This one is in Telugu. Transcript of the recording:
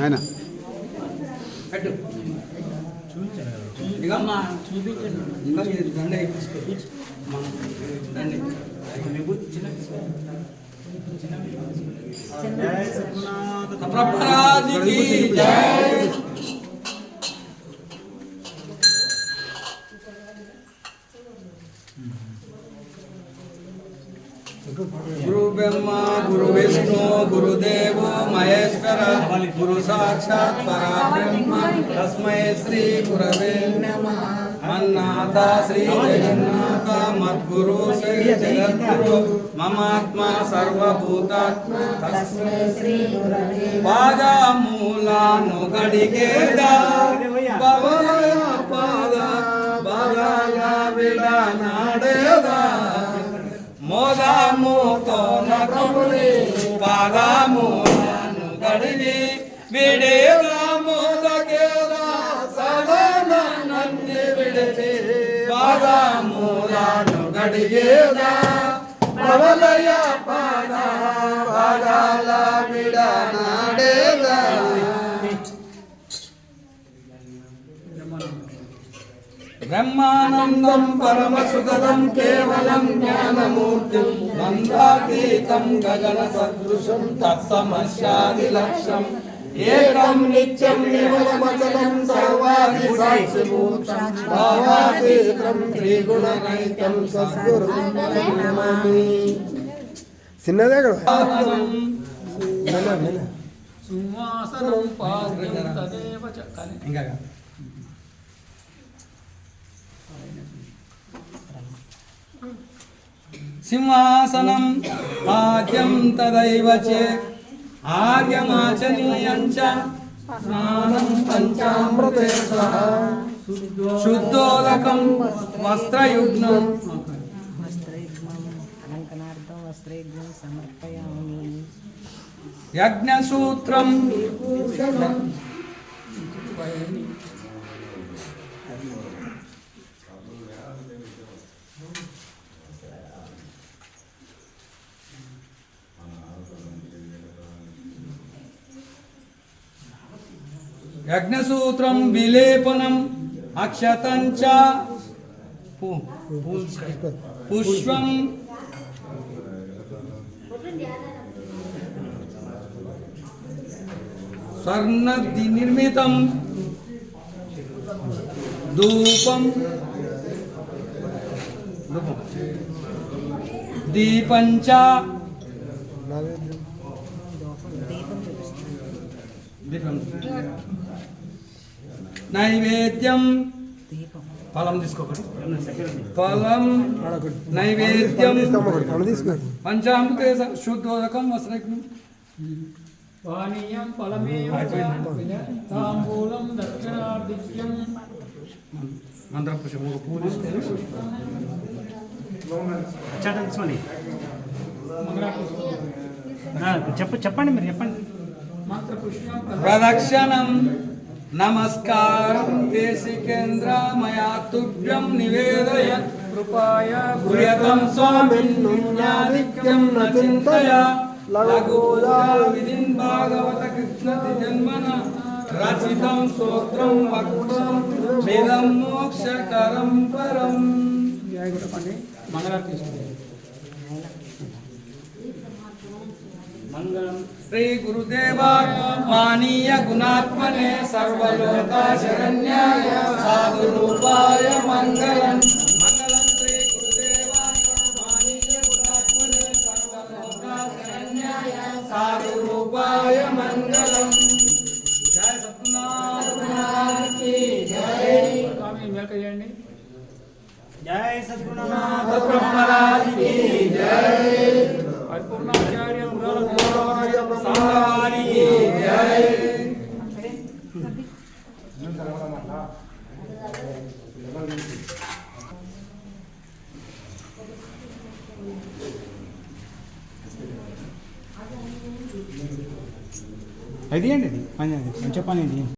ఆయన పెట్టు. ఇదమ్మా చూపించండి. ఇంకా మీరు దండే దండే. ప్రభురాజుకి జై. గురు బ్రహ్మ గురు విష్ణు గురుదేవ మహేశ్వర గురు సాక్షాత్ పరబ్రహ్మ తస్మై శ్రీ గురవే నమః. మన్నాథ శ్రీ జగన్నాథ మద్గురు శ్రీ జగద్గురు మమాత్మ సర్వభూతాత్మ తస్మై శ్రీ గురవే పాదమూలాను గడిగేద పవన పాద బాలాల విడనాడేదా మోదాముతో నకులి పాదాములను గడిగి విడేదా మోదకేదా సదన నన్ను విడిచి పాదాములను గడిగేదా ప్రవలయ పాదా పాదా బ్రహ్మానందం పరమసుగదం కేవలం జ్ఞానమూర్తిం. నందాతీతం గగన సదృశం తత్సమస్యాదిలక్ష్యం. ఏకం నిత్యం నిర్మలమచలం సర్వాది భావాతీతం త్రిగుణరహితం సద్గురు. నమామి చిన్నదే కదా? సింహాసనం పాద్యం తదేవ చ ఇంకా సింహాసనం ఆద్యం తదైవ చేత్. ఆర్యమాచనీయం చ స్నానం పంచామృతే సహ. శుద్ధోదకం వస్త్రయుగ్నం. యజ్ఞసూత్రం. यज्ञसूत्र विलेपनम् अक्षत च पुष्पं स्वर्णनिर्मितं धूपं నైవేద్యం దీపం ఫలం తీసుకోకటి ఫలం నైవేద్యం పంచామృత శుద్ధోదకం వస్త్రజ్ఞం పానీయం ఫలమేవ తాంబూలం దక్షిణార్థిక్యం మంత్రపుష్పం ఒక పూలు తీసుకొని చెప్ప చెప్పండి మీరు చెప్పండి మంత్రపుష్పం ప్రదక్షిణం నమస్కారం దేశికేంద్ర మయా తుభ్యం నివేదయ కృపాయ గుర్యతం స్వామిన్ పుణ్యాధిక్యం న చింతయ లఘోదా విధిన్ భాగవత కృష్ణతి జన్మన రచితం స్తోత్రం శ్రీ గురుదేవాయ మానీయ గుణాత్మనే సర్వలోక శరణ్యాయ సాధు రూపాయ మంగళం మంగళం శ్రీ గురుదేవాయ మానీయ అది అండి అది పని అది